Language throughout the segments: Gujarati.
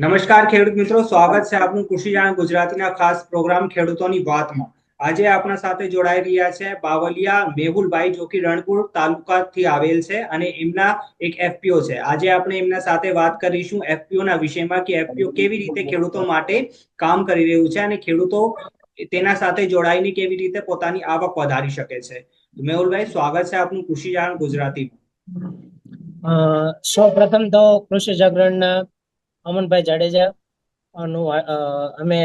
નમસ્કાર ખેડૂત મિત્રો, સ્વાગત છે આપનું કૃષિ જાણ ગુજરાતીના ખાસ પ્રોગ્રામ ખેડૂતોની વાતમાં. આજે આપણા સાથે જોડાઈ રહ્યા છે બાવલિયા મેહુલભાઈ, જો કે રણપુર તાલુકાથી આવેલ છે અને એમના એક એફપીઓ છે. આજે આપણે એમના સાથે વાત કરીશું એફપીઓ ના વિષયમાં કે એફપીઓ કેવી રીતે ખેડૂતો માટે કામ કરી રહ્યું છે અને ખેડૂતો તેના સાથે જોડાઈને કેવી રીતે પોતાની આવક વધારી શકે છે. મેહુલભાઈ, સ્વાગત છે આપનું કૃષિ જાણ ગુજરાતીમાં. સૌ પ્રથમ તો કૃષિ જાગરણના અમનભાઈ જાડેજા નું અમે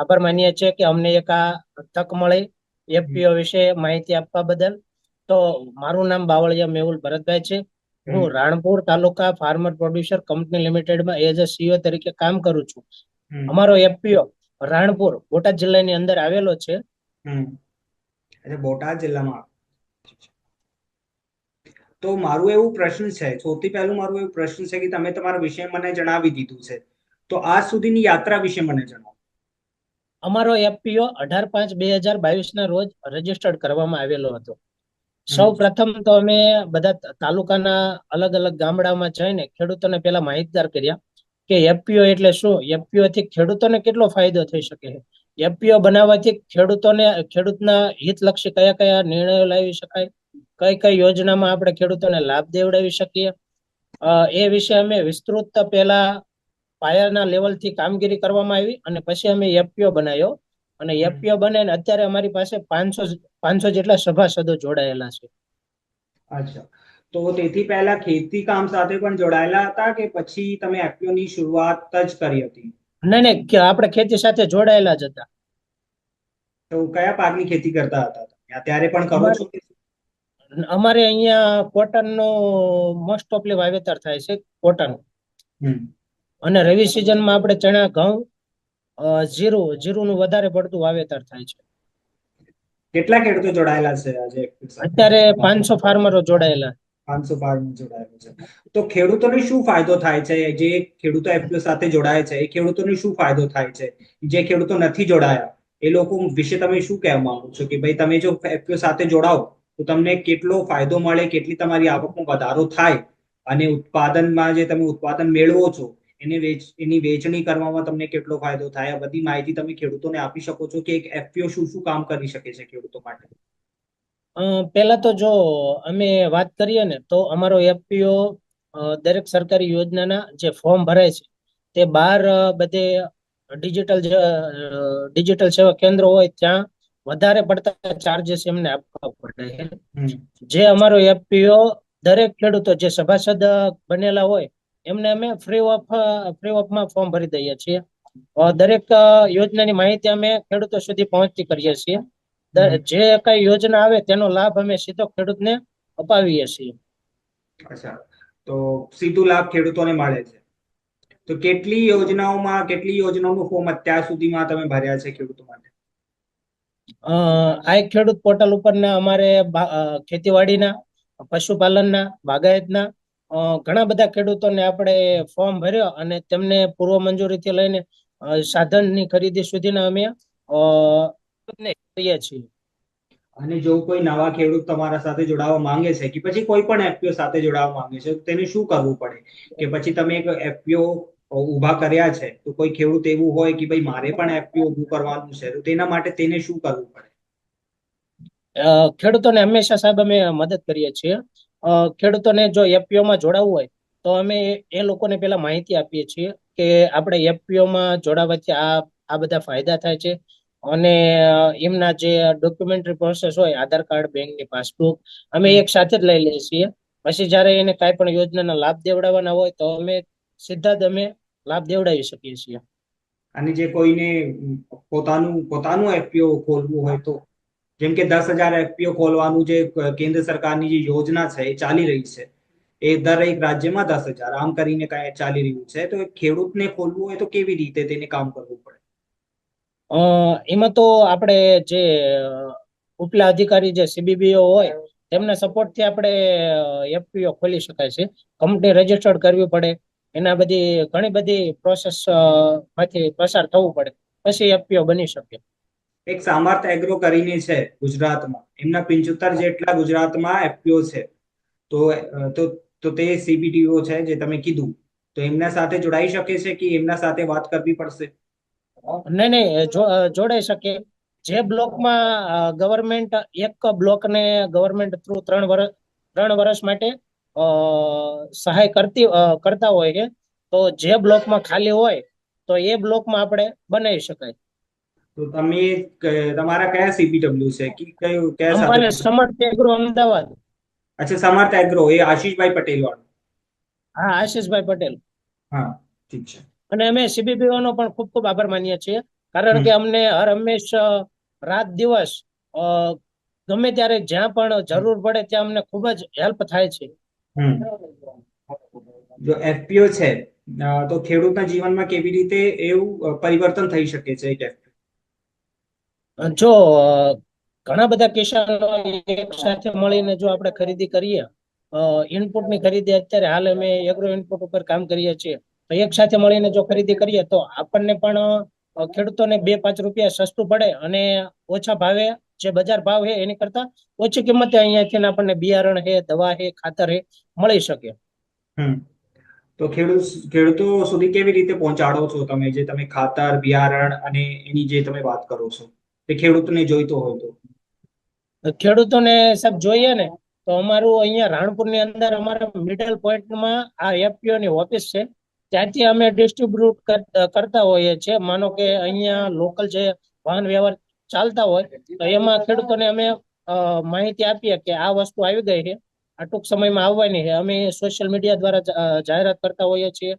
આભાર માનીએ છીએ કે અમને એક આ તક મળી એફપીઓ વિશે માહિતી આપવા બદલ. તો મારું નામ બાવળિયા મેહુલ ભરતભાઈ છે. હું Ranpur taluka farmer producer company લિમિટેડમાં as a CEO તરીકે કામ કરું છું. અમારો એફપીઓ રાણપુર બોટાદ જિલ્લાની અંદર આવેલો છે. બોટાદ જિલ્લામાં તો મારું એવું પ્રશ્ન છે સૌથી પહેલું મારું એવું પ્રશ્ન છે કે તમે તમારા વિષય મને જણાવી દીધું છે. તો આજ સુધીની યાત્રા વિશે મને જણાવો. અમારો એફપીઓ અઢાર પાંચ બે હજાર બાવીસ ના રોજ રજીસ્ટર્ડ કરવામાં આવેલો હતો. સૌ પ્રથમ તો અમે બધા તાલુકાના અલગ અલગ ગામડામાં જઈને ખેડૂતોને પેલા માહિતગાર કર્યા કે એફપીઓ એટલે શું? એફપીઓ થી ખેડૂતોને કેટલો ફાયદો થઈ શકે છે? એફપીઓ બનાવવાથી ખેડૂતોને ખેડૂતના હિતલક્ષી કયા કયા નિર્ણયો લાવી શકાય? કઈ કઈ યોજનામાં આપણે ખેડૂતોને લાભ દેવડાવી શકીએ? એ વિશે અમે વિસ્તૃત પહેલા પાયાના લેવલથી કામગીરી કરવામાં આવી અને પછી અમે એફપીઓ બનાવ્યો. અને એફપીઓ બને અત્યારે અમારી પાસે પાંચસો પાંચસો જેટલા સભાસદો જોડાયેલા છે. અચ્છા. તો તેથી પહેલા ખેતી કામ સાથે પણ જોડાયેલા હતા કે પછી તમે એફપીઓ ની શરૂઆત જ કરી હતી? નહીં નહીં આપણે ખેતી સાથે જોડાયેલા જ હતા. તો કયા પાકની ખેતી કરતા હતા? અત્યારે પણ કરો છો અમારે અહીંયા કોટન નો મોસ્ટ ઓફલી વાવેતર થાય છે કોટન. અને રવિ સિઝનમાં આપણે ચણા ઘઉં જીરું નું વધારે પડતું વાવેતર થાય છે. કેટલા ખેડૂતો જોડાયેલા છે આજે? અત્યારે પાંચસો ફાર્મરો જોડાયેલા. પાંચસો ફાર્મર જોડાયેલા છે. તો ખેડૂતોને શું ફાયદો થાય છે? જે ખેડૂતો એફપીઓ સાથે જોડાય છે એ ખેડૂતોને શું ફાયદો થાય છે? જે ખેડૂતો નથી જોડાયા એ લોકો વિશે તમે શું કહેવા માંગો છો? કે ભાઈ તમે જો એફપીઓ સાથે જોડાઓ તો તમને કેટલો ફાયદો મળે, કેટલી તમારી આવકમાં વધારો થાય અને ઉત્પાદનમાં જે તમે ઉત્પાદન મેળવો છો, એને વેચ, એની વેચણી કરવામાં તમને કેટલો ફાયદો થાય, આ બધી માહિતી તમે ખેડૂતોને આપી શકો છો કે એક એફપીઓ શું શું કામ કરી શકે છે ખેડૂતો માટે? પહેલા તો જો અમે વાત કરીએ ને, તો અમારો એફપીઓ દરેક સરકારી યોજનાના જે ફોર્મ ભરાય છે, તે બહાર બધે ડિજિટલ ડિજિટલ સેવા કેન્દ્રો હોય ત્યાં વધારે પડતા ચાર્જેસ એમને આપવા પડે જે અમારો એફપીઓ દરેક ખેડૂતો જે સભાસદ બનેલા હોય એમને અમે ફ્રી ઓફ ફ્રી ઓફમાં ફોર્મ ભરી દઈએ છીએ. દરેક યોજનાની માહિતી અમે ખેડૂતો સુધી પહોંચતી કરીએ છીએ. જે કઈ યોજના આવે તેનો લાભ અમે સીધો ખેડૂતને અપાવીએ છીએ. અચ્છા. તો સીધો લાભ ખેડૂતોને મળે છે. તો કેટલી યોજનાઓમાં કેટલી યોજનાઓનું ફોર્મ અત્યાર સુધીમાં તમે ભર્યા છે ખેડૂતો માટે? આ એક ખેડૂત પોર્ટલ ઉપર ને અમારે ખેતીવાડીના, પશુપાલનના, બાગાયતના ઘણા બધા ખેડૂતોને આપણે ફોર્મ ભર્યો અને તેમને પૂર્વ મંજૂરીથી લઈને સાધનની ખરીદી સુધીના અમે કરીએ છીએ. અને જો કોઈ નવા ખેડૂત તમારા સાથે જોડાવા માંગે છે કે પછી કોઈ પણ એફપીઓ સાથે જોડાવા માંગે છે તેને શું કરવું પડે? કે પછી તમે એક એફપીઓ ઊભા કર્યા છે, તો કોઈ ખેડૂત એવું હોય કે ભાઈ મારે પણ એફપીઓ ઉભું કરવાનું છે, તો તેના માટે તેને શું કરવું પડે? ખેડૂતોને હંમેશા સાહેબ અમે મદદ કરીએ છીએ. ખેડૂતોને જો એફપીઓમાં જોડાવવું હોય, તો અમે એ લોકોને પેલા માહિતી આપીએ છીએ કે આપણે એફપીઓમાં જોડાવાથી આ આ બધા ફાયદા થાય છે. અને એમના જે ડોક્યુમેન્ટરી પ્રોસેસ હોય, આધાર કાર્ડ, બેંકની પાસબુક, અમે એક સાથે જ લઈ લઈએ છીએ. પછી જયારે એને કાંઈ પણ યોજનાના લાભ દેવડાવવાના હોય, તો અમે સીધા જ અમે લાભ દેવડાવી શકીએ છીએ. અને જે કોઈને પોતાનું પોતાનું એફપીઓ ખોલવું હોય તો જેમ કે દસ હજાર એફપીઓ ખોલવાનું જે કેન્દ્ર સરકારની જે યોજના છે એ ચાલી રહી છે. એ દરેક રાજ્યમાં દસ હજાર. આમ કરીને કાંઈ ચાલી રહ્યું છે. તો ખેડૂતને ખોલવું હોય તો કેવી રીતે તેને કામ કરવું પડે? એમાં તો આપણે જે ઉપલા અધિકારી જે સીબીબીઓ હોય તેમના સપોર્ટથી આપણે એફપીઓ ખોલી શકાય છે. કંપની રજીસ્ટર્ડ કરવી પડે. એના બધી ઘણી બધી પ્રોસેસમાંથી પસાર થવું પડે. પછી એફપીઓ બની શકે. એક સામર્થ એગ્રો કરીને છે ગુજરાતમાં. એમના પિંચોતેર જેટલા ગુજરાતમાં એફપીઓ છે. તો તો તો તે સીબીટીઓ છે જે તમે કીધું. તો એમના સાથે જોડાઈ શકે છે કે એમના સાથે વાત કરવી પડશે? નહીં નહીં જો જોડાઈ શકે. જે બ્લોકમાં ગવર્મેન્ટ એક બ્લોકને ગવર્મેન્ટ થ્રુ ત્રણ વર્ષ ત્રણ વર્ષ માટે સહાય કરતી કરતા હોય છે તો જે બ્લોકમાં ખાલી હોય તો એ બ્લોકમાં આપણે બનાવી શકાય. તો તમે તમારા કયા સીપીડબ્લ્યુ છે? કે કયું કયા અમારે સમર્થ એગ્રો અમદાવાદ. અચ્છા સમર્થ એગ્રો એ આશીષભાઈ પટેલ વાળો હા આશીષભાઈ પટેલ. હા ઠીક છે. અને અમે સીબીપીઓ નો પણ ખૂબ ખૂબ આભાર માનીએ છીએ કારણ કે અમને હર હંમેશ રાત દિવસ ગમે ત્યારે જ્યાં પણ જરૂર પડે ત્યાં અમને ખૂબ જ હેલ્પ થાય છે. જો એફપીઓ છે તો ખેડૂતના જીવનમાં કેવી રીતે એવું પરિવર્તન થઈ શકે છે જો ઘણા બધા કિસાનો એક સાથે મળીને જો આપણે ખરીદી કરીએ ઇનપુટની ખરીદી અત્યારે હાલ અમે એગ્રો ઇનપુટ ઉપર કામ કરીએ છીએ. એક સાથે મળીને જો ખરીદી કરીએ તો આપણને પણ ખેડૂતોને બે પાંચ રૂપિયા સસ્તું પડે અને ઓછા ભાવે જે બજાર ભાવ છે એની કરતા ઓછી કિંમતે અહીંયાથી આપણને બિયારણ છે દવા છે ખાતર છે મળી શકે. તો ખેડૂત ખેડૂતો સુધી કેવી રીતે પહોંચાડો છો તમે? જે તમે ખાતર બિયારણ અને એની જે તમે વાત કરો છો તે ખેડૂતને જોઈતો હોય તો? ખેડૂતોને સાહેબ જોઈએ ને તો અમારું અહીંયા રાણપુરની અંદર અમારા મિડલ પોઈન્ટમાં આ એફપીઓની ની ઓફિસ છે. ત્યાંથી અમે ડિસ્ટ્રીબ્યુટ કરતા હોઈએ છીએ. માનો કે અહીંયા લોકલ જે વાહન વ્યવહાર ચાલતા હોય, તો એમાં ખેડૂતોને અમે માહિતી આપીએ કે આ વસ્તુ આવી ગઈ છે. આ ટૂંક સમયમાં આવવાની છે. અમે સોશિયલ મીડિયા દ્વારા જાહેરાત કરતા હોઈએ છીએ.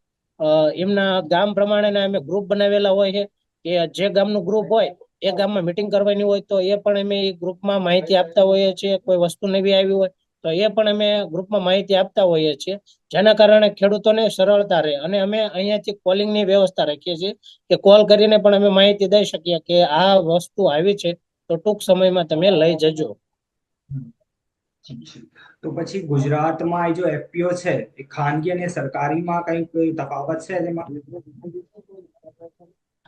એમના ગામ પ્રમાણેના અમે ગ્રુપ બનાવેલા હોય છે કે જે ગામનું ગ્રુપ હોય, એ ગામમાં મીટિંગ કરવાની હોય તો એ પણ અમે એ ગ્રુપમાં માહિતી આપતા હોઈએ છીએ. કોઈ વસ્તુ નવી આવી હોય તો એ પણ અમે ગ્રુપમાં માહિતી આપતા હોઈએ છીએ. જેના કારણે ખેડૂતોને સરળતા રહે. અને અમે અહીંયાથી કોલિંગની વ્યવસ્થા રાખીએ છીએ કે કોલ કરીને પણ અમે માહિતી દઈ શકીએ કે આ વસ્તુ આવી છે તો ટૂંક સમયમાં તમે લઈ જજો. તો પછી ગુજરાતમાં જો એફપીઓ છે એ ખાનગી અને સરકારીમાં કઈ તફાવત છે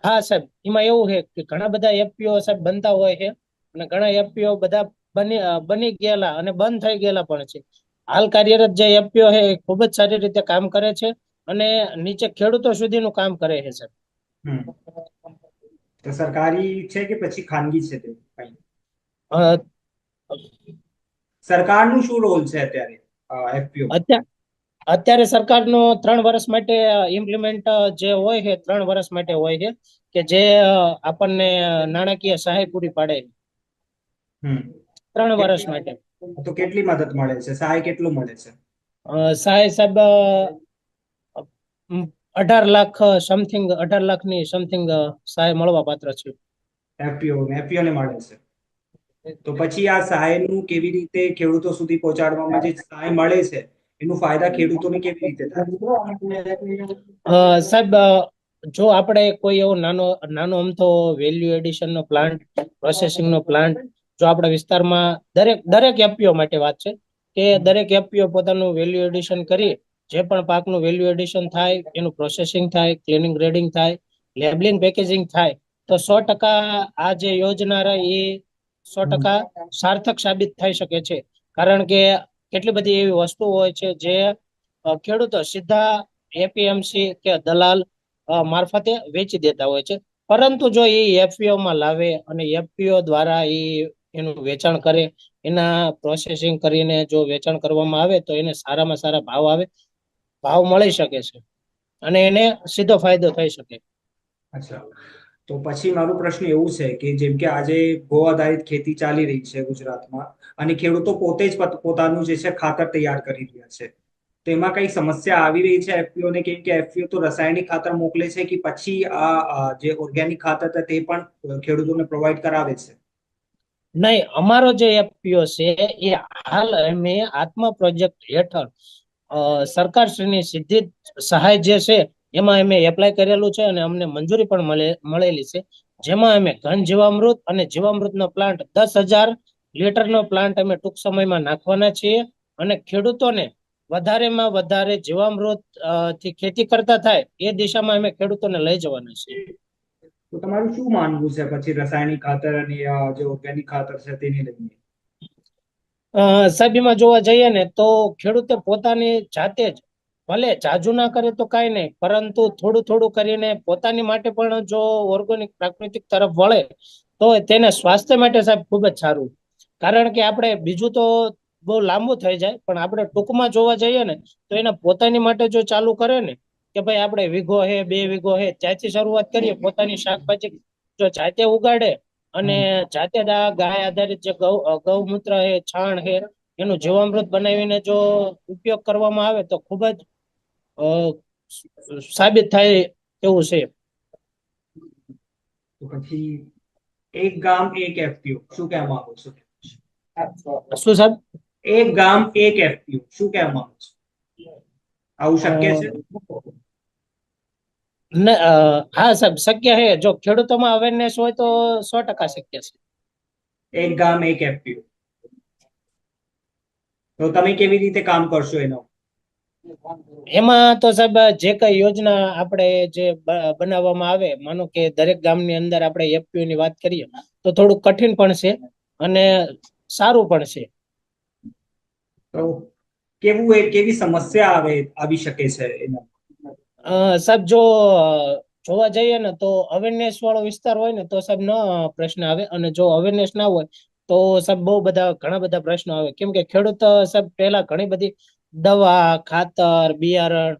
હા સાહેબ એમાં એવું છે કે ઘણા બધા એફપીઓ સાહેબ બનતા હોય છે. અને ઘણા એફપીઓ બધા બની બની ગયેલા અને બંધ થઈ ગયેલા પણ છે. હાલ કાર્યરત જે એપીઓ છે એ ખૂબ જ સારી રીતે કામ કરે છે અને નીચે ખેડૂતો સુધીનું કામ કરે છે સર. તો સરકારી છે કે પછી ખાનગી છે તે? સરકારનું શું રોલ છે અત્યારે એફપીઓ? અત્યારે સરકારનો ત્રણ વર્ષ માટે ઇમ્પ્લિમેન્ટ જે હોય છે ત્રણ વર્ષ માટે હોય છે કે જે આપણને નાણાકીય સહાય પૂરી પાડે છે. હમ. ત્રણ વર્ષ માટે. તો કેટલી મદદ મળે છે? સહાય કેટલું મળે છે? સહાય સાહેબ અઢાર લાખ સમથિંગ અઢાર લાખની સમથિંગ સહાય મળવા પાત્ર છે. એફપીઓ એફપીઓ ને મળે છે. તો પછી આ સહાયનું કેવી રીતે ખેડૂતો સુધી પહોંચાડવામાં જે સહાય મળે છે એનું ફાયદા ખેડૂતોને કેવી રીતે થાય? સાહેબ જો આપણે કોઈ એવો નાનો નાનો અમથો વેલ્યુ એડિશન નો પ્લાન્ટ પ્રોસેસિંગ નો પ્લાન્ટ જો આપણા વિસ્તારમાં દરેક દરેક એફપીઓ માટે વાત છે કે દરેક એપીઓ પોતાનું વેલ્યુ એડિશન કરી જે પણ પાકનું વેલ્યુ એડિશન થાય એનું પ્રોસેસિંગ થાય ક્લિનિંગ ગ્રેડિંગ થાય લેબલિંગ પેકેજિંગ થાય તો સો ટકા આ જે યોજના રહી એ સો ટકા સાર્થક સાબિત થઈ શકે છે. કારણ કે કેટલી બધી એવી વસ્તુઓ હોય છે જે ખેડૂતો સીધા એપીએમસી કે દલાલ મારફતે વેચી દેતા હોય છે. પરંતુ જો એ એફપીઓમાં લાવે અને એફપીઓ દ્વારા એ એનું વેચાણ કરે, એના પ્રોસેસિંગ કરીને જો વેચાણ કરવામાં આવે તો એને સારામાં સારા ભાવ આવે, ભાવ મળી શકે છે. અને એને સીધો ફાયદો થઈ શકે. અચ્છા. તો પછી મારો પ્રશ્ન એવું છે કે જેમ કે આજે ગો આધારિત ખેતી ચાલી રહી છે ગુજરાતમાં, અને ખેડૂતો પોતે જ પોત- પોતાનું જે છે ખાતર તૈયાર કરી રહ્યા છે. તો એમાં કઈ સમસ્યા આવી રહી છે એફપીઓ ને કેમ કે એફપીઓ તો રાસાયણિક ખાતર મોકલે છે કે પછી આ જે ઓર્ગેનિક ખાતર તે પણ ખેડૂતોને પ્રોવાઈડ કરાવે છે? નહીં, અમારો જે એફપીઓ છે, એ હાલ અમે આત્મા પ્રોજેક્ટ હેઠળ સરકાર સરકારશ્રીની સીધી સહાય જે છે, એમાં અમે એપ્લાય કરેલું છે અને અમને મંજૂરી પણ મળે, મળેલી છે. જેમાં અમે ઘન જીવામૃત અને જીવામૃતનો પ્લાન્ટ દસ હજાર લીટરનો પ્લાન્ટ અમે ટૂંક સમયમાં નાખવાના છીએ અને ખેડૂતોને વધારેમાં વધારે જીવામૃતથી ખેતી કરતા થાય, એ દિશામાં અમે ખેડૂતોને લઈ જવાના છીએ. તો તમારું શું માનવું છે? પછી રાસાયણિક ખાતર અને જે ઓર્ગેનિક ખાતર છે તેને લઈને. સાહેબ જોવા જઈએ ને તો ખેડૂતે પોતાની જાતે જ ભલે જાજુ ના કરે તો કાંઈ નહીં, પરંતુ થોડું થોડું કરીને પોતાની માટે પણ જો ઓર્ગેનિક પ્રાકૃતિક તરફ વળે, તો તેને સ્વાસ્થ્ય માટે સાહેબ ખૂબ જ સારું. કારણ કે આપણે બીજું તો બહુ લાંબુ થઈ જાય, પણ આપણે ટૂંકમાં જોવા જઈએ ને તો એના પોતાની માટે જો ચાલુ કરે ને કે ભાઈ આપણે વીઘો હે બે વીઘો હે ત્યાંથી શરૂઆત કરીએ પોતાની શાકભાજી જો જાતે ઉગાડે અને જાતે જ આ ગાય આધારિત જે ગૌ ગૌમૂત્ર હે છાણ હે એનું જીવામૃત બનાવીને જો ઉપયોગ કરવામાં આવે તો ખૂબ જ સાબિત થાય એવું છે. પછી એક ગામ એક એફપીઓ શું કહેવા માંગો છો? શું સાહેબ? એક ગામ એક એફપીઓ શું કહેવા માંગો છો? આવું શક્ય છે? હા સાહેબ શક્ય છે. જો ખેડૂતોમાં અવેરનેસ હોય તો સો ટકા શક્ય છે. એક ગામ એક એફપીઓ તો તમે કેવી રીતે કામ કરશો એનો? એમાં તો સાહેબ જે કઈ યોજના આપણે જે બનાવવામાં આવે માનો કે દરેક ગામની અંદર આપણે એફપીઓ ની વાત કરીએ તો થોડું કઠિન પણ છે અને સારું પણ છે. તો કેવું કેવી સમસ્યા આવે આવી શકે છે એના સાહેબ, જો, જોવા જઈએ ને તો અવેરનેસ વાળો વિસ્તાર હોય ને તો સાહેબ ન પ્રશ્ન આવે અને જો અવેરનેસ ના હોય તો સાહેબ બહુ બધા, ઘણા બધા પ્રશ્નો આવે. કેમ કે ખેડૂત, સાહેબ, પહેલા ઘણી બધી દવા, ખાતર, બિયારણ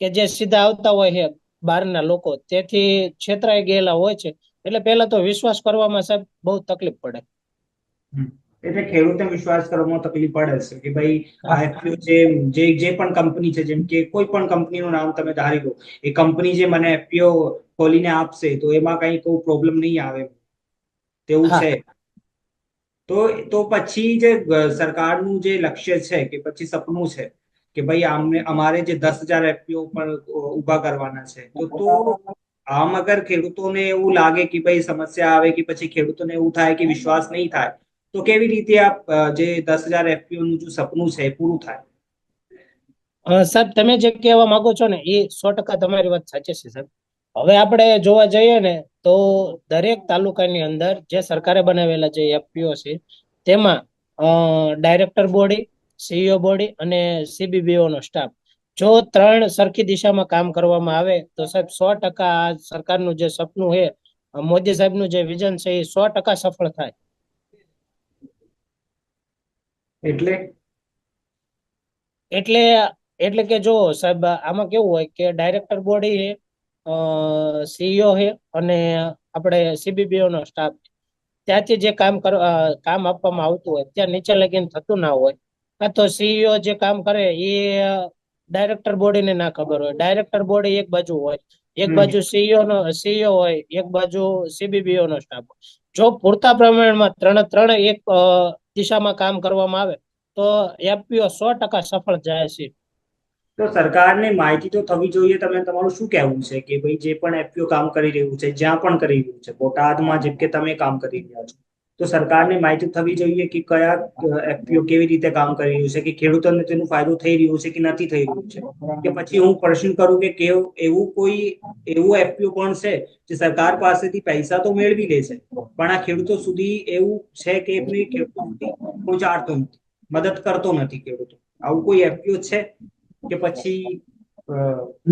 કે જે સીધા આવતા હોય છે બહારના લોકો, તેથી છેતરાઈ ગયેલા હોય છે. એટલે પહેલા તો વિશ્વાસ કરવામાં સાહેબ બહુ તકલીફ પડે. એટલે ખેડૂતને વિશ્વાસ કરવામાં તકલીફ પડે છે કે ભાઈ આઈપીઓ જે જે જે પણ કંપની છે જેમ કે કોઈ પણ કંપનીનું નામ તમે ધારી લો એ કંપની જે મને એફપીઓ ખોલીને આપશે તો એમાં કઈ કોઈ પ્રોબ્લેમ નહીં આવે. તેવું છે. તો તો પછી જે સરકારનું જે લક્ષ્ય છે કે પછી સપનું છે કે ભાઈ આમને અમારે જે દસ હજાર એફપીઓ પણ ઊભા કરવાના છે તો તો આમ અગર ખેડૂતોને એવું લાગે કે ભાઈ સમસ્યા આવે કે પછી ખેડૂતોને એવું થાય કે વિશ્વાસ નહીં થાય તો કેવી રીતે આપ જે દસ હજાર એફપીઓ નું જે સપનું છે એ પૂરું થાય? સાહેબ, તમે જે કહેવા માંગો છો ને, એ સો ટકા તમારી વાત સાચી છે, સાહેબ. હવે આપણે જોવા જઈએ ને, તો દરેક તાલુકાની અંદર જે સરકારે બનાવેલા જે એફપીઓ છે, તેમાં ડાયરેક્ટર બોડી, સીઈઓ બોડી અને સીબીબીઓ નો સ્ટાફ. જો ત્રણ સરખી દિશામાં કામ કરવામાં આવે, તો સાહેબ સો ટકા આ સરકારનું જે સપનું છે મોદી સાહેબનું જે વિઝન છે એ સો ટકા સફળ થાય. એટલે? એટલે એટલે કે જો સાહેબ આમાં કેવું હોય કે ડાયરેક્ટર બોડી છે સીઈઓ છે અને આપણે સીબીબીઓ નો સ્ટાફ ત્યાંથી જે કામ કામ આપવામાં આવતું હોય ત્યાં નીચે લગીને થતું ના હોય કાં તો સીઈઓ જે કામ કરે એ ડાયરેક્ટર બોડીને ના ખબર હોય. ડાયરેક્ટર બોડી એક બાજુ હોય એક બાજુ સીઈઓ નો સીઈઓ હોય એક બાજુ સીબીબીઓ નો સ્ટાફ હોય. જો પૂરતા પ્રમાણમાં ત્રણે ત્રણે એક દિશામાં કામ કરવામાં આવે, તો એફપીઓ સો ટકા સફળ જાય છે. તો સરકારને માહિતી તો થવી જોઈએ, તમે તમારું શું કહેવું છે? કે ભાઈ જે પણ એફપીઓ કામ કરી રહ્યું છે, જ્યાં પણ કરી રહ્યું છે, બોટાદમાં જેમ કે તમે કામ કરી રહ્યા છો. તો સરકારને માહિતી થવી જોઈએ કે કયા એફપીઓ કેવી રીતે કામ કરી રહ્યું છે, કે ખેડૂતોને તેનો ફાયદો થઈ રહ્યો છે કે નથી થઈ રહ્યું છે. કે પછી હું પ્રશ્ન કરું કે કેવું, એવું કોઈ, એવું એફપીઓ પણ છે જે સરકાર પાસેથી પૈસા તો મેળવી લે છે, પણ આ ખેડૂતો સુધી એવું છે કે એમને ખેડૂતો સુધી પહોંચાડતો નથી, મદદ કરતો નથી ખેડૂતો. આવું કોઈ એફપીઓ છે કે પછી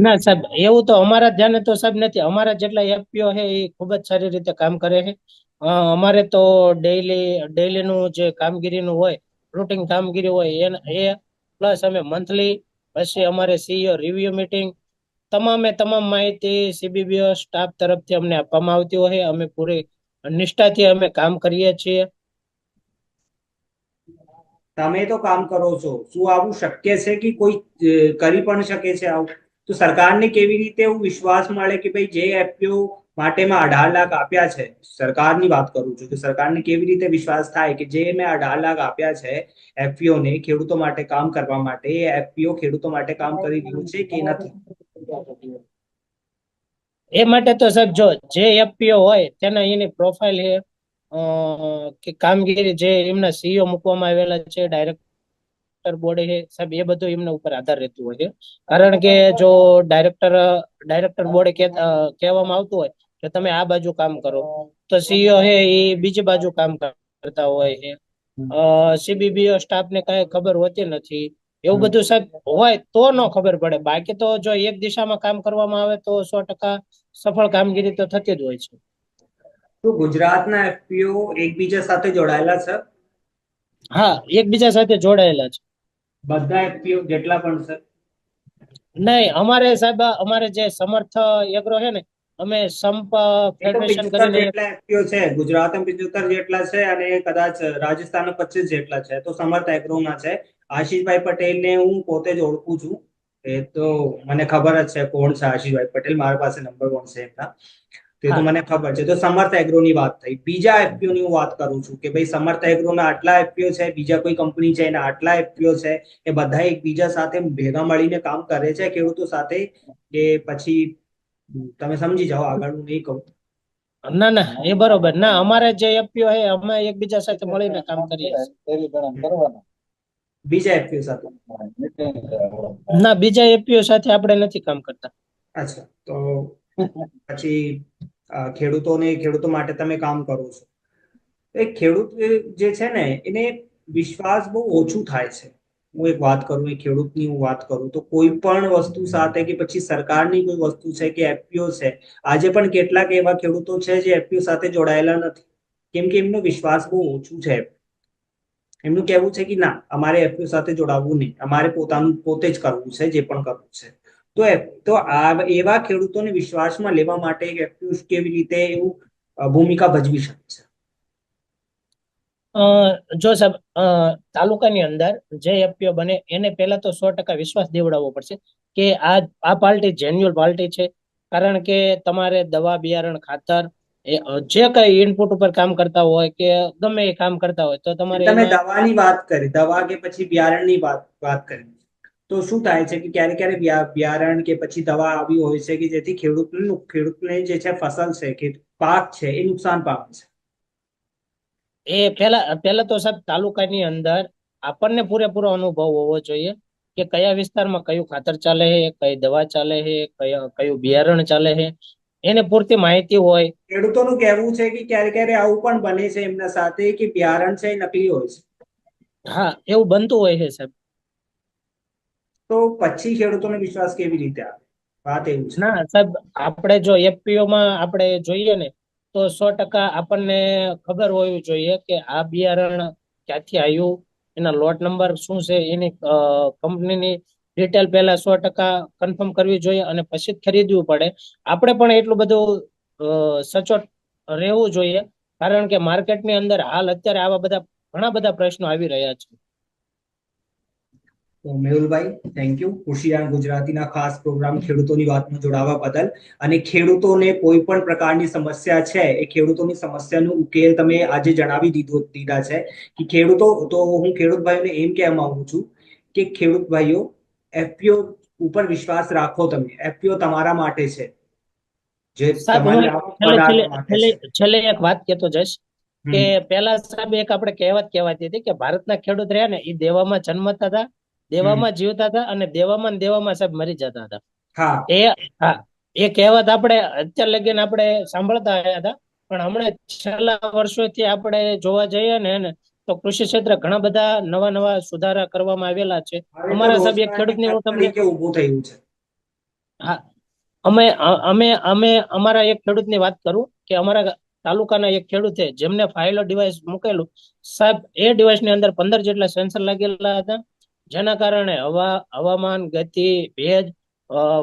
ના સાહેબ, એવું તો અમારા ધ્યાને તો સાહેબ નથી. અમારા જેટલા એફપીઓ છે એ ખૂબ જ સારી રીતે કામ કરે છે. અમારે તો ડેઈલી ડેઈલીનું જે કામગીરીનું હોય રૂટિંગ કામગીરી હોય એ પ્લસ અમે મંથલી પછી અમારે સીઈઓ રિવ્યુ મીટિંગ તમામે તમામ માહિતી સીબીબીઓ સ્ટાફ તરફથી અમને આપવામાં આવતી હોય, અમે પૂરી નિષ્ઠાથી અમે કામ કરીએ છીએ. તમે તો કામ કરો છો, શું આવું શક્ય છે કે કોઈ કરી પણ શકે છે આવું? તો સરકારને કેવી રીતે એવું વિશ્વાસ મળે કે ભાઈ જે એફપીઓ માટે મેં અઢાર લાખ આપ્યા છે. સરકારની વાત કરું છું કે સરકારને કેવી રીતે વિશ્વાસ થાય કે જે મેં અઢાર લાખ આપ્યા છે એફપીઓ ને ખેડૂતો માટે કામ કરવા માટે એફપીઓ ખેડૂતો માટે કામ કરી રહ્યું છે કે નથી? એ માટે તો સર જો જે એફપીઓ હોય તેના એની પ્રોફાઇલ એ કે કામગીરી જે એમના સીઈઓ મૂકવામાં આવેલા છે ડાયરેક્ટર બોર્ડ એ બધું એમના ઉપર આધાર રહેતું હોય છે. કારણ કે જો ડાયરેક્ટર ડાયરેક્ટર બોર્ડે કહેવામાં આવતું હોય કે તમે આ બાજુ કામ કરો. તો સીઓ છે એ બીજી બાજુ કામ કરતા હોય છે. સીબીબીઓ સ્ટાફ ને કઈ ખબર હોતી નથી. એવું બધું સાહેબ હોય તો ન ખબર પડે. બાકી તો જો એક દિશામાં કામ કરવામાં આવે તો સો ટકા સફળ કામગીરી તો થતી જ હોય છે. તો ગુજરાતના એફપીઓ એકબીજા સાથે જોડાયેલા છે? હા એકબીજા સાથે જોડાયેલા છે. બધા એફપીઓ જેટલા પણ છે? નહીં અમારે સાહેબ અમારે જે સમર્થ એગ્રો છે ને અમે સંપ ફેડરેશન કરીને એફપીઓ છે ગુજરાતમાં પિંચોતેર જેટલા છે અને કદાચ રાજસ્થાનમાં પચીસ જેટલા છે. તો સમર્થ એગ્રોના છે. આશીષભાઈ પટેલને હું પોતે જ ઓળખું છું. એ તો મને ખબર જ છે કોણ છે આશીષભાઈ પટેલ. મારા પાસે નંબર વન છે એમના. તે તો મને ખબર છે. તો સમર્થ એગ્રોની વાત થઈ. બીજા એફપીઓ ની હું વાત કરું છું કે ભાઈ સમર્થ એગ્રોના આટલા એફપીઓ છે બીજા કોઈ કંપની છે એના આટલા એફપીઓ છે એ બધા એકબીજા સાથે ભેગા મળીને કામ કરે છે ખેડૂતો સાથે કે પછી તમે સમજી જાઓ આગળ હું નહીં કહું. ના ના એ બરોબર. ના અમારે જે એફપીઓ છે અમે એકબીજા સાથે મળીને કામ કરીએ છીએ. બીજા એફપીઓ સાથે. ના બીજા એફપીઓ સાથે આપણે નથી કામ કરતા. અચ્છા તો પછી ખેડૂતોને ખેડૂતો માટે તમે કામ કરો છો. એ ખેડૂત જે છે ને એને વિશ્વાસ બહુ ઓછું થાય છે. હું એક વાત કરું એ ખેડૂતની હું વાત કરું, તો કોઈ પણ વસ્તુ સાથે કે પછી સરકારની કોઈ વસ્તુ છે કે એફપીઓ છે, આજે પણ કેટલાક એવા ખેડૂતો છે જે એફપીઓ સાથે જોડાયેલા નથી. કેમ કે એમનો વિશ્વાસ બહુ ઓછું છે. એમનું કહેવું છે કે ના, અમારે એફપીઓ સાથે જોડાવવું નહીં. અમારે પોતાનું પોતે જ કરવું છે, જે પણ કરવું છે. તો તો આ એવા ખેડૂતોને વિશ્વાસમાં લેવા માટે એફપીઓ કેવી રીતે એવું ભૂમિકા ભજવી શકે છે? જો સાહેબ તાલુકાની અંદર જે એફપીઓ બને એને પહેલા તો સો ટકા વિશ્વાસ દેવડાવવો પડશે કે આ આ પાર્ટી જેન્યુઅલ પાર્ટી છે. કારણ કે તમારે દવા બિયારણ ખાતર જે કઈ ઇનપુટ ઉપર કામ કરતા હોય કે ગમે એ કામ કરતા હોય તો તમારે તમે દવાની વાત કરી દવા કે પછી બિયારણની વાત વાત કરી. તો શું થાય છે કે ક્યારે ક્યારે બિયારણ કે પછી દવા આવી હોય છે કે જેથી ખેડૂતને ખેડૂતને જે છે ફસલ છે કે પાક છે એ નુકસાન પામે છે. એ પહેલા પહેલા તો સાહેબ તાલુકાની અંદર આપણને પૂરેપૂરો અનુભવ હોવો જોઈએ કે કયા વિસ્તારમાં કયું ખાતર ચાલે છે કઈ દવા ચાલે છે કયા કયું બિયારણ ચાલે છે. એને પૂરતી માહિતી હોય. ખેડૂતોનું કહેવું છે કે ક્યારે ક્યારે આવું પણ બને છે એમના સાથે કે બિયારણ છે નકલી હોય છે. હા એવું બનતું હોય છે સાહેબ. તો પછી ખેડૂતોને વિશ્વાસ કેવી રીતે આવે? વાત એવું છે. ના સાહેબ આપણે જો એફપીઓમાં માં આપણે જોઈએ ને તો સો ટકા આપણને ખબર હોવી જોઈએ કે આ બિયારણ ક્યાંથી આવ્યું, એના લોટ નંબર શું છે, એની કંપનીની ડિટેલ પહેલા સો ટકા કન્ફર્મ કરવી જોઈએ અને પછી જ ખરીદવું પડે. આપણે પણ એટલું બધું સચોટ રહેવું જોઈએ, કારણ કે માર્કેટની અંદર હાલ અત્યારે આવા બધા ઘણા બધા પ્રશ્નો આવી રહ્યા છે. તો મેહુલભાઈ થેન્ક યુ ખુશિયાર ગુજરાતીના ખાસ પ્રોગ્રામ ખેડૂતોની વાતમાં જોડાવા બદલ. અને ખેડૂતોને કોઈ પણ પ્રકારની સમસ્યા છે એ ખેડૂતોની સમસ્યાનો ઉકેલ તમે આજે જણાવી દીધો દીધા છે. કે ખેડૂતો તો હું ખેડૂત ભાઈઓને એમ કહેવા માંગુ છું કે ખેડૂત ભાઈઓ એફપીઓ ઉપર વિશ્વાસ રાખો તમે. એફપીઓ તમારા માટે છે. જે છેલ્લે એક વાત કહેતો હમ. કે પેલા સાહેબ એક આપણે કહેવત કહેવાતી હતી કે ભારતના ખેડૂત રહ્યા ને એ દેવામાં જન્મતા હતા. દેવામાં જીવતા હતા અને દેવામાં ને દેવામાં સાહેબ મરી જતા હતા. એ હા એ કહેવત આપણે અત્યાર લગીન આપણે સાંભળતા આવ્યા હતા. પણ હમણાં છેલ્લા વર્ષોથી આપણે જોવા જઈએ ને તો કૃષિ ક્ષેત્રે ઘણા બધા નવા નવા સુધારા કરવામાં આવેલા છે. અમારા સાહેબ એક ખેડૂતની હું તમને ઉભું થયું છે? હા અમે અમે અમે અમારા એક ખેડૂતની વાત કરું કે અમારા તાલુકાના એક ખેડૂતે જેમને ફાઇલો ડિવાઇસ મૂકેલું સાહેબ એ ડિવાઇસની અંદર પંદર જેટલા સેન્સર લાગેલા હતા. જેના કારણે હવા હવામાન ગતિ ભેજ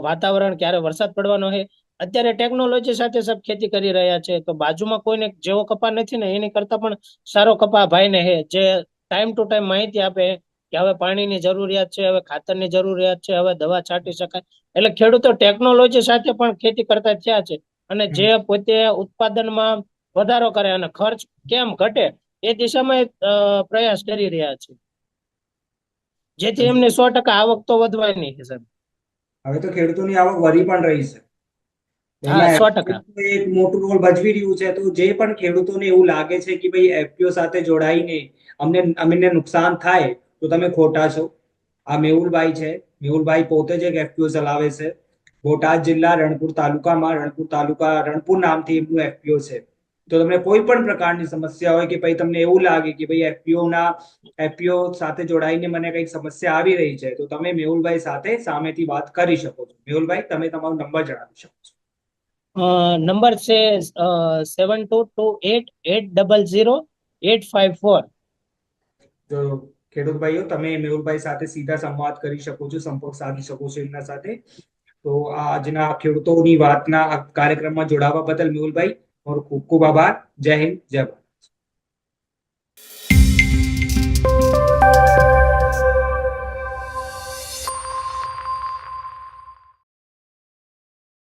વાતાવરણ ક્યારે વરસાદ પડવાનો છે. અત્યારે ટેકનોલોજી સાથે સબ ખેતી કરી રહ્યા છે. તો બાજુમાં કોઈને જેવો કપા નથી ને એની કરતા પણ સારો કપા ભાઈને હે જે ટાઈમ ટુ ટાઈમ માહિતી આપે કે હવે પાણીની જરૂરિયાત છે હવે ખાતરની જરૂરિયાત છે હવે દવા છાંટી શકાય. એટલે ખેડૂતો ટેકનોલોજી સાથે પણ ખેતી કરતા થયા છે. અને જે પોતે ઉત્પાદનમાં વધારો કરે અને ખર્ચ કેમ ઘટે એ દિશામાં પ્રયાસ કરી રહ્યા છે. જેથી એમને સો ટકા આવક તો વધવાની છે સાહેબ. હવે તો ખેડૂતોની આવક વધી પણ રહી છે. એક મોટું રોલ ભજવી રહ્યું છે તો જે પણ ખેડૂતોને એવું લાગે છે કે ભાઈ એફપીઓ સાથે જોડાઈને અમને અમને નુકસાન થાય તો તમે ખોટા છો. આ મેહુલભાઈ છે. મેહુલભાઈ પોતે જ એક એફપીઓ ચલાવે છે. બોટાદ જિલ્લા રણપુર તાલુકામાં રણપુર તાલુકા રણપુર નામથી એમનું એફપીઓ છે. તો તમને કોઈ પણ પ્રકારની સમસ્યા હોય કે ભાઈ તમને એવું લાગે કે ભાઈ એફપીઓ ના એફપીઓ સાથે જોડાઈને મને કંઈક સમસ્યા આવી રહી છે તો તમે મેહુલભાઈ સાથે સામેથી વાત કરી શકો છો. મેહુલભાઈ તમે તમારો નંબર જણાવી શકો છો. અ, નંબર છે seven two two eight eight double zero eight five four તો ખેડૂત ભાઈઓ તમે મેહુલભાઈ સાથે સીધા સંવાદ કરી શકો છો સંપર્ક સાધી શકો છો એમના સાથે. તો આ આજના ખેડૂતોની વાતના કાર્યક્રમમાં જોડાવા બદલ મેહુલભાઈ મારો ખૂબ ખૂબ આભાર જય હિન્દ જય ભારત